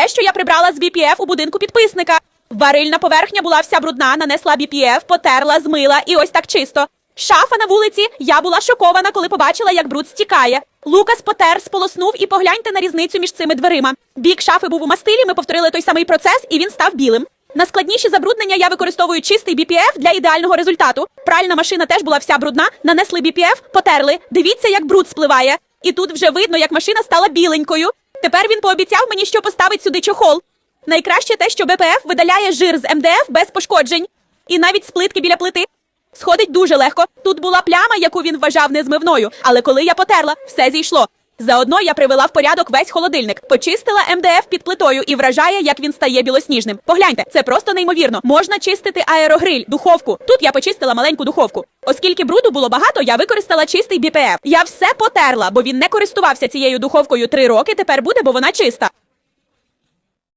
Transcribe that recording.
те, що я прибрала з BPF у будинку підписника. Варильна поверхня була вся брудна, нанесла BPF, потерла, змила і ось так чисто. Шафа на вулиці. Я була шокована, коли побачила, як бруд стікає. Лукас потер, сполоснув і погляньте на різницю між цими дверима. Бік шафи був у мастилі, ми повторили той самий процес, і він став білим. На складніші забруднення я використовую чистий BPF для ідеального результату. Пральна машина теж була вся брудна, нанесли BPF, потерли. Дивіться, як бруд спливає. І тут вже видно, як машина стала біленькою. Тепер він пообіцяв мені, що поставить сюди чохол. Найкраще те, що БПФ видаляє жир з МДФ без пошкоджень. І навіть з плитки біля плити. Сходить дуже легко. Тут була пляма, яку він вважав незмивною, але коли я потерла, все зійшло. Заодно я привела в порядок весь холодильник, почистила МДФ під плитою і вражає, як він стає білосніжним. Погляньте, це просто неймовірно. Можна чистити аерогриль, духовку. Тут я почистила маленьку духовку. Оскільки бруду було багато, я використала чистий БПФ. Я все потерла, бо він не користувався цією духовкою три роки. Тепер буде, бо вона чиста.